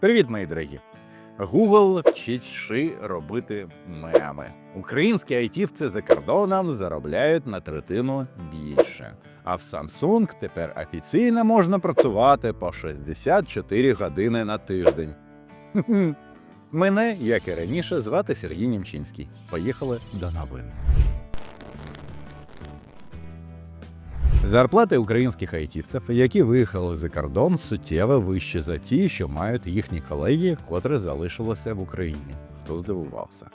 Привіт, мої дорогі! Google вчить ши робити меми. Українські айтівці за кордоном заробляють на третину більше. А в Samsung тепер офіційно можна працювати по 64 години на тиждень. Мене, як і раніше, звати Сергій Німчинський. Поїхали до новин. Зарплати українських айтівців, які виїхали за кордон, суттєво вищі за ті, що мають їхні колеги, котрі залишилися в Україні. Хто здивувався?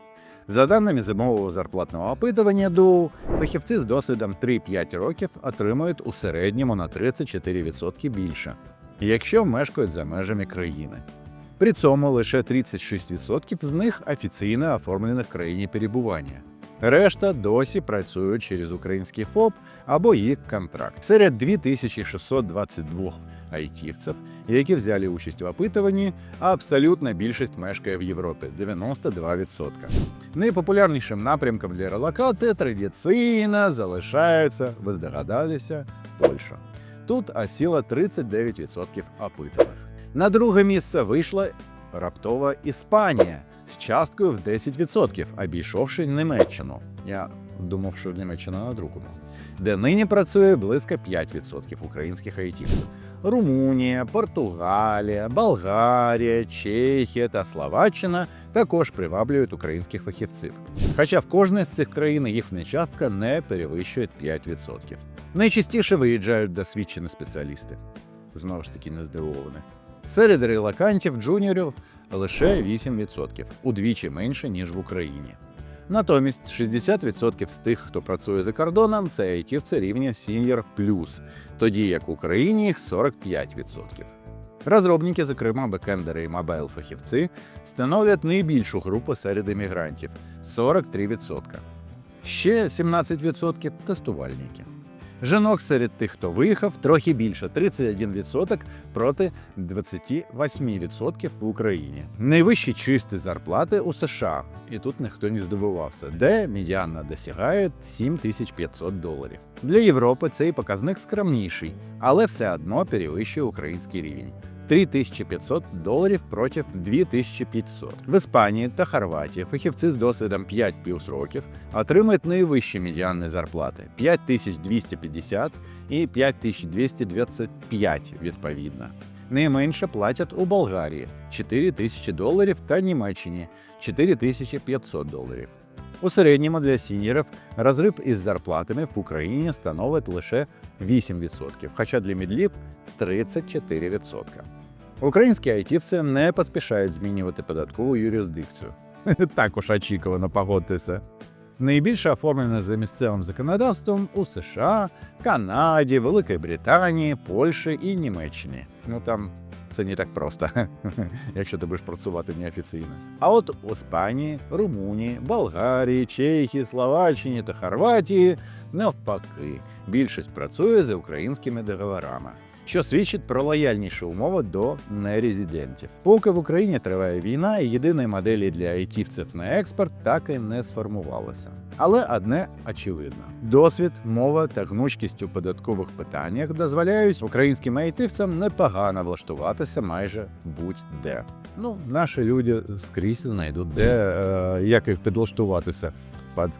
За даними зимового зарплатного опитування ДУ, фахівці з досвідом 3-5 років отримують у середньому на 34% більше, якщо мешкають за межами країни. При цьому лише 36% з них офіційно оформлені в країні перебування. Решта досі працюють через український ФОП або їх контракт. Серед 2622 айтівців, які взяли участь в опитуванні, абсолютна більшість мешкає в Європі 92%. Найпопулярнішим напрямком для релокації традиційно залишається, ви здогадалися, Польща. Тут осіло 39% опитаних. На друге місце вийшла раптова Іспанія з часткою в 10%, обійшовши Німеччину. Я думав, що Німеччина на другому, де нині працює близько 5% українських айтівців. Румунія, Португалія, Болгарія, Чехія та Словаччина також приваблюють українських фахівців. Хоча в кожній з цих країн їхня частка не перевищує 5%. Найчастіше виїжджають досвідчені спеціалісти. Знову ж таки, не здивовані. Серед релакантів джуніорів лише 8%, удвічі менше, ніж в Україні. Натомість 60% з тих, хто працює за кордоном, це айтівці рівня Senior Plus, тоді як в Україні їх 45%. Розробники, зокрема бекендери і мобайл фахівці, становлять найбільшу групу серед іммігрантів 43%. Ще 17% тестувальники. Жінок серед тих, хто виїхав, трохи більше 31% проти 28% в Україні. Найвищі чисті зарплати у США, і тут ніхто не здивувався, де медіана досягає 7500 доларів. Для Європи цей показник скромніший, але все одно перевищує український рівень. 3500 доларів проти 2500. В Іспанії та Хорватії фахівці з досвідом 5 плюс років отримують найвищі медіанні зарплати 5250 і 5225 відповідно. Найменше платять у Болгарії 4000 доларів та Німеччині 4500 доларів. У середньому для сіньорів розрив із зарплатами в Україні становить лише 8%, хоча для мідлів 34%. Українські айтівці не поспішають змінювати податкову юрисдикцію. Також очікувано погодьтеся. Найбільше оформлено за місцевим законодавством у США, Канаді, Великій Британії, Польщі і Німеччині. Ну там це не так просто, якщо ти будеш працювати неофіційно. А от у Іспанії, Румунії, Болгарії, Чехії, Словаччині та Хорватії навпаки більшість працює за українськими договорами. Що свідчить про лояльніші умови до нерезидентів. Поки в Україні триває війна, і єдиної моделі для айтівців на експорт так і не сформувалося. Але одне очевидно: досвід, мова та гнучкість у податкових питаннях дозволяють українським айтівцям непогано влаштуватися майже будь-де. Ну, наші люди скрізь знайдуть, де е, як їх підлаштуватися під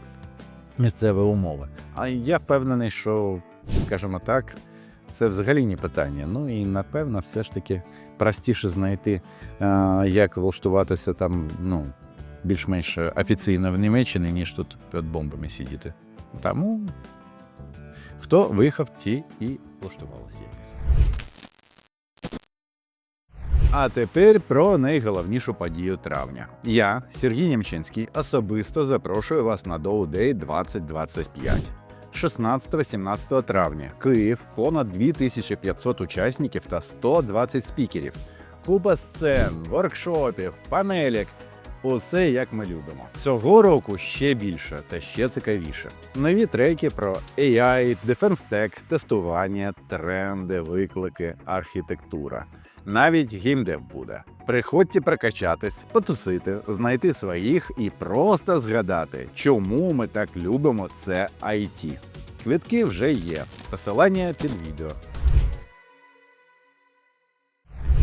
місцеві умови. А я впевнений, що, скажімо так, це взагалі не питання. Ну і напевно, все ж таки простіше знайти, е, як влаштуватися там, ну, більш-менш офіційно в Німеччині, ніж тут під бомбами сидіти. Тому хто виїхав, ті і влаштувалися якось. А тепер про найголовнішу подію травня. Я, Сергій Німчинський, особисто запрошую вас на Day 2025. 16-17 травня Київ, понад 2500 учасників та 120 спікерів. Купа сцен, воркшопів, панелік. Усе як ми любимо. Цього року ще більше та ще цікавіше. Нові треки про AI, Defense Tech, тестування, тренди, виклики, архітектура. Навіть геймдев буде. Приходьте прокачатись, потусити, знайти своїх і просто згадати, чому ми так любимо це IT. Квитки вже є. Посилання під відео.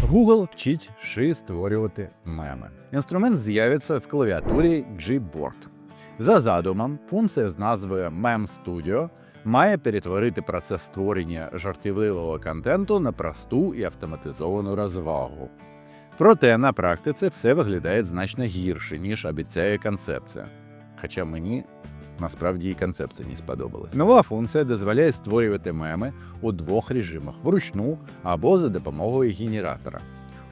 Google вчить ши створювати меми. Інструмент з'явиться в клавіатурі Gboard. За задумом, функція з назвою Mem Studio має перетворити процес створення жартівливого контенту на просту і автоматизовану розвагу. Проте на практиці все виглядає значно гірше, ніж обіцяє концепція. Хоча мені насправді і концепція не сподобалась. Нова функція дозволяє створювати меми у двох режимах вручну або за допомогою генератора.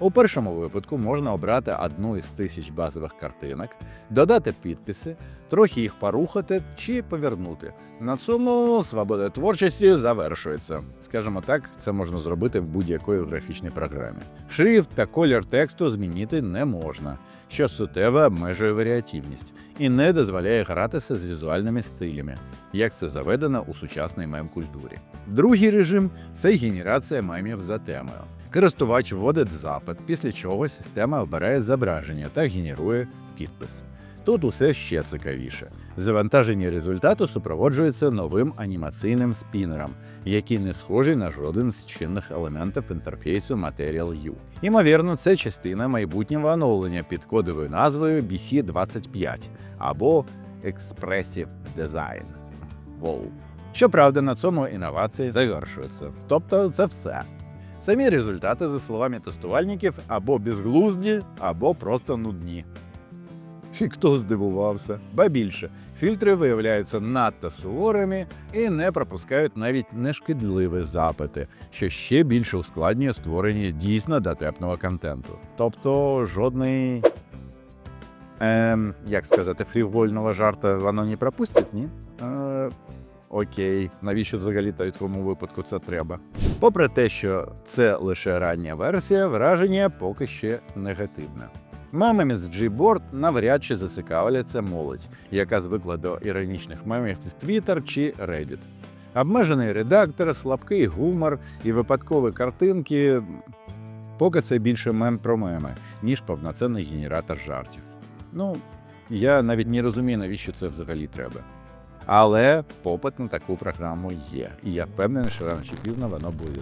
У першому випадку можна обрати одну із тисяч базових картинок, додати підписи, трохи їх порухати чи повернути. На цьому свобода творчості завершується. Скажімо так, це можна зробити в будь-якої графічній програмі. Шрифт та колір тексту змінити не можна, що суттєво обмежує варіативність і не дозволяє гратися з візуальними стилями, як це заведено у сучасній мем-культурі. Другий режим це генерація мемів за темою. Користувач вводить запит, після чого система обирає зображення та генерує підпис. Тут усе ще цікавіше. Завантаження результату супроводжується новим анімаційним спінером, який не схожий на жоден з чинних елементів інтерфейсу Material U. Ймовірно, це частина майбутнього оновлення під кодовою назвою BC25 або Expressive Design. Wow. Щоправда, на цьому інновації завершуються. Тобто це все. Самі результати, за словами тестувальників, або безглузді, або просто нудні. І хто здивувався? Ба більше, фільтри виявляються надто суворими і не пропускають навіть нешкідливі запити, що ще більше ускладнює створення дійсно дотепного контенту. Тобто жодний, ем, як сказати, фрівольного жарта воно не пропустить, ні? Е, Окей, навіщо взагалі та в такому випадку це треба? Попри те, що це лише рання версія, враження поки ще негативне. Мемами з Gboard навряд чи зацікавляться молодь, яка звикла до іронічних мемів з Twitter чи Reddit. Обмежений редактор, слабкий гумор і випадкові картинки. Поки це більше мем про меми, ніж повноцінний генератор жартів. Ну, я навіть не розумію, навіщо це взагалі треба. Але попит на таку програму є. І я впевнений, що рано чи пізно воно буде.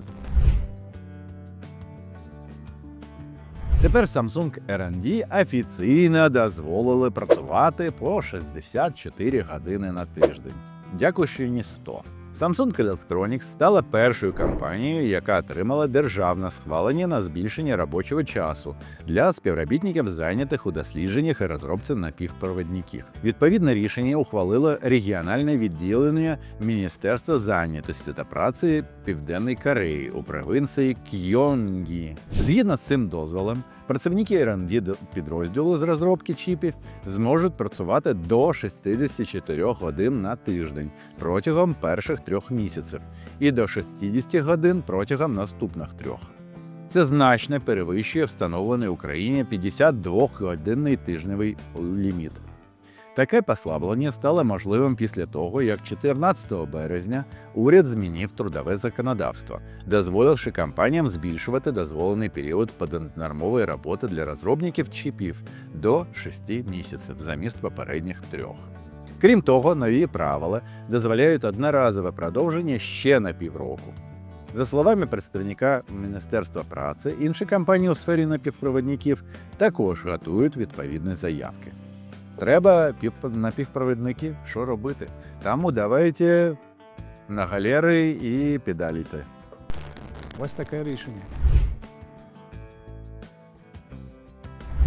Тепер Samsung R&D офіційно дозволили працювати по 64 години на тиждень. Дякую, що не 100. Samsung Electronics стала першою компанією, яка отримала державне схвалення на збільшення робочого часу для співробітників, зайнятих у дослідженнях і розробці напівпровідників. Відповідне рішення ухвалило регіональне відділення Міністерства зайнятості та праці Південної Кореї у провінції Кйонгі. Згідно з цим дозволом, працівники R&D підрозділу з розробки чіпів зможуть працювати до 64 годин на тиждень протягом перших трьох місяців і до 60 годин протягом наступних трьох. Це значно перевищує встановлений Україні 52-годинний тижневий ліміт. Таке послаблення стало можливим після того, як 14 березня уряд змінив трудове законодавство, дозволивши компаніям збільшувати дозволений період понаднормової роботи для розробників чіпів до 6 місяців замість попередніх трьох. Крім того, нові правила дозволяють одноразове продовження ще на півроку. За словами представника Міністерства праці, інші компанії у сфері напівпровідників також готують відповідні заявки. Треба пів- напівпровідники, що робити? Тому давайте на галери і педаліте. Ось таке рішення.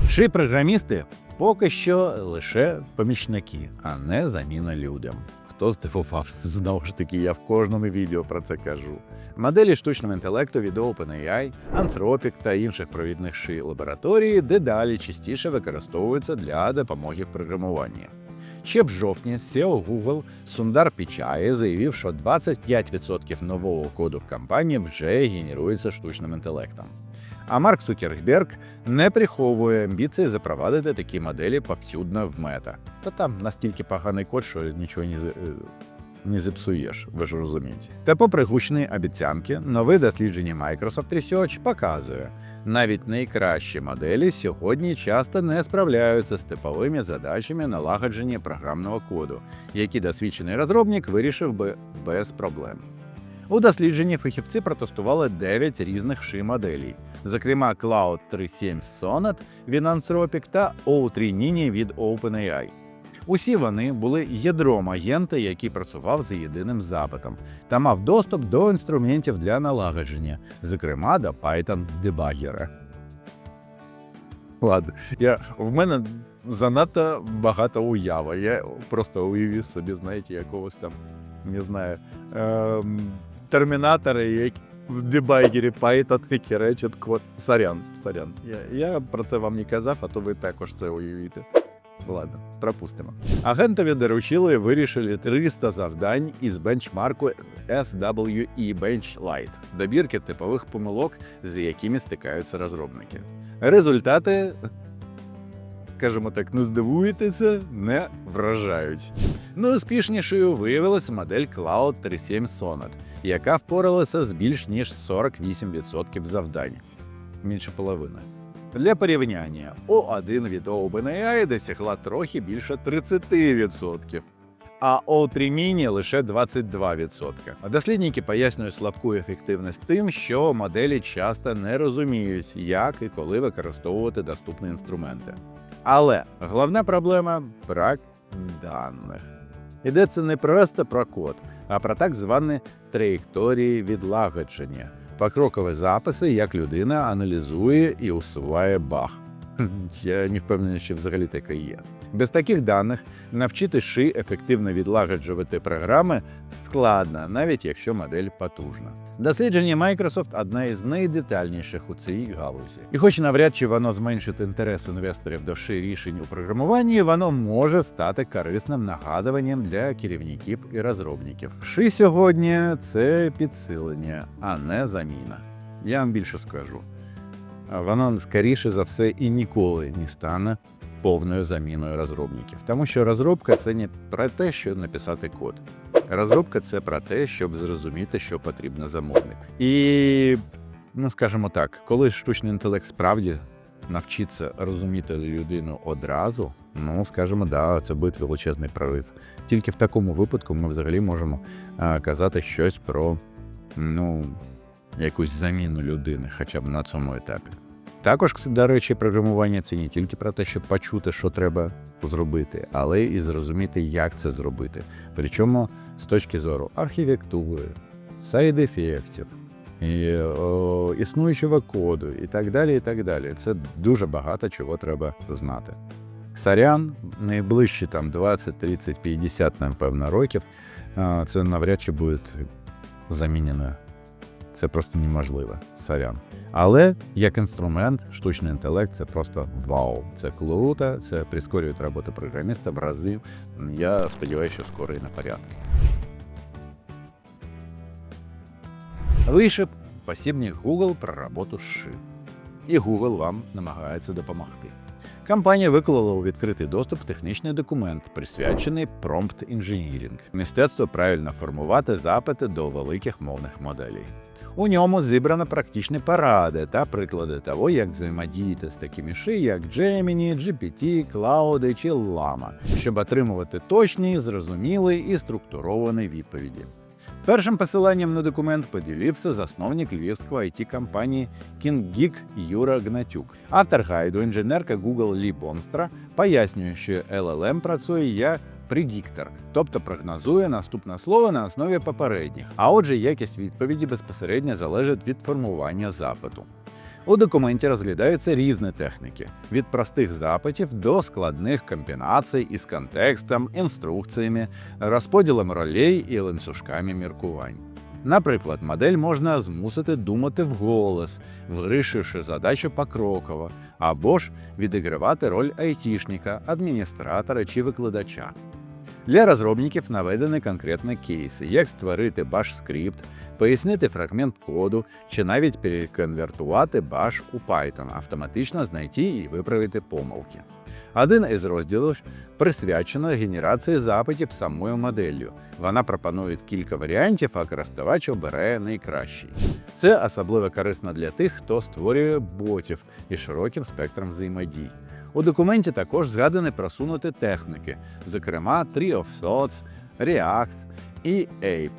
Ши програмісти поки що лише помічники, а не заміна людям. Хто здивувався, знову ж таки, я в кожному відео про це кажу. Моделі штучного інтелекту від OpenAI, Anthropic та інших провідних ши лабораторії дедалі частіше використовуються для допомоги в програмуванні. Ще в жовтні SEO Google Сундар Пічає заявив, що 25% нового коду в компанії вже генерується штучним інтелектом. А Марк Цукерберг не приховує амбіції запровадити такі моделі повсюдно в мета. Та там настільки поганий код, що нічого не, е, не зіпсуєш, ви ж розумієте. Та попри гучні обіцянки, нове дослідження Microsoft Research показує, навіть найкращі моделі сьогодні часто не справляються з типовими задачами налагодження програмного коду, які досвідчений розробник вирішив би без проблем. У дослідженні фахівці протестували 9 різних ши моделей, зокрема Cloud 3.7 Sonnet від Anthropic та O3 Nini від OpenAI. Усі вони були ядром агента, який працював за єдиним запитом та мав доступ до інструментів для налагодження, зокрема до Python дебагера. Ладно, я, в мене занадто багато уява. Я просто уявив собі, знаєте, якогось там, не знаю, ем, в дебагері Python які речать код. Сорян, сорян. Я, я про це вам не казав, а то ви також це уявите. Ладно, пропустимо. Агентові доручили вирішили 300 завдань із бенчмарку SWE Bench Lite, добірки типових помилок, з якими стикаються розробники. Результати, скажімо так, не здивуєтеся, не вражають. Найуспішнішою виявилася модель Cloud 3.7 Sonnet, яка впоралася з більш ніж 48% завдань, менше половини. Для порівняння, O1 від OpenAI досягла трохи більше 30%, а O3 Mini лише 22%. Дослідники пояснюють слабку ефективність тим, що моделі часто не розуміють, як і коли використовувати доступні інструменти. Але головна проблема брак даних. Йдеться не просто про код, а про так звані траєкторії відлагодження, покрокові записи, як людина аналізує і усуває баг. Я не впевнений, що взагалі таке є. Без таких даних навчити ши ефективно відлагоджувати програми складно, навіть якщо модель потужна. Дослідження Microsoft одне із найдетальніших у цій галузі. І хоч навряд чи воно зменшить інтерес інвесторів до ши рішень у програмуванні, воно може стати корисним нагадуванням для керівників і розробників. Ши сьогодні це підсилення, а не заміна. Я вам більше скажу. Воно скоріше за все і ніколи не стане повною заміною розробників, тому що розробка це не про те, що написати код. Розробка це про те, щоб зрозуміти, що потрібно замовник. І, ну скажімо так, коли штучний інтелект справді навчиться розуміти людину одразу, ну скажімо, да, це буде величезний прорив. Тільки в такому випадку ми взагалі можемо казати щось про ну, якусь заміну людини, хоча б на цьому етапі. Також, до речі, програмування це не тільки про те, щоб почути, що треба зробити, але і зрозуміти, як це зробити. Причому з точки зору архітектури, сайд-ефектів, існуючого коду і так далі. і так далі. Це дуже багато чого треба знати. Сарян найближчі там 20, 30, 50, напевно, років. Це навряд чи буде замінено. Це просто неможливо. Сорян. Але як інструмент, штучний інтелект це просто вау. Це круто, це прискорює роботу програміста в рази. Я сподіваюся, що скоро і на порядку. Вийшов посібник Google про роботу з ши. І Google вам намагається допомогти. Компанія виклала у відкритий доступ технічний документ, присвячений Prompt Engineering – мистецтво правильно формувати запити до великих мовних моделей. У ньому зібрано практичні поради та приклади того, як взаємодіяти з такими ши, як Gemini, GPT, Cloud чи Llama, щоб отримувати точні, зрозумілі і структуровані відповіді. Першим посиланням на документ поділився засновник львівської it компанії KingGeek Юра Гнатюк. Автор гайду, інженерка Google Лі Бонстра, пояснює, що LLM працює як предіктор, тобто прогнозує наступне слово на основі попередніх. А отже, якість відповіді безпосередньо залежить від формування запиту. У документі розглядаються різні техніки: від простих запитів до складних комбінацій із контекстом, інструкціями, розподілом ролей і ланцюжками міркувань. Наприклад, модель можна змусити думати вголос, вирішивши задачу покроково, або ж відігравати роль айтішника, адміністратора чи викладача. Для розробників наведені конкретні кейси, як створити bash скрипт, пояснити фрагмент коду чи навіть переконвертувати bash у Python, автоматично знайти і виправити помилки. Один із розділів присвячено генерації запитів самою моделлю. Вона пропонує кілька варіантів, а користувач обирає найкращий. Це особливо корисно для тих, хто створює ботів із широким спектром взаємодій. У документі також згадані просунуті техніки, зокрема Tree of Thoughts, React і Ape.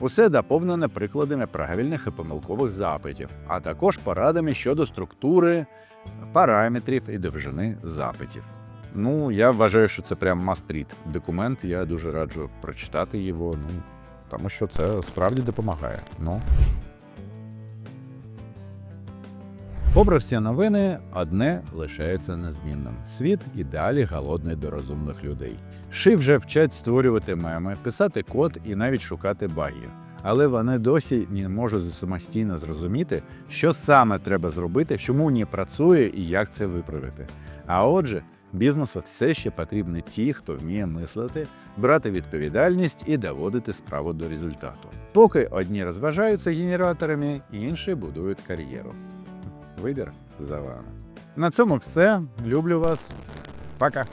Усе доповнене прикладами правильних і помилкових запитів, а також порадами щодо структури, параметрів і довжини запитів. Ну, я вважаю, що це прям must-read документ. Я дуже раджу прочитати його, ну, тому що це справді допомагає. Ну. Попри всі новини, одне лишається незмінним: світ і далі голодний до розумних людей. Ши вже вчать створювати меми, писати код і навіть шукати баги. Але вони досі не можуть самостійно зрозуміти, що саме треба зробити, чому не працює і як це виправити. А отже, бізнесу все ще потрібні ті, хто вміє мислити, брати відповідальність і доводити справу до результату. Поки одні розважаються генераторами, інші будують кар'єру. Вибір за вами. На цьому все. Люблю вас. Пока.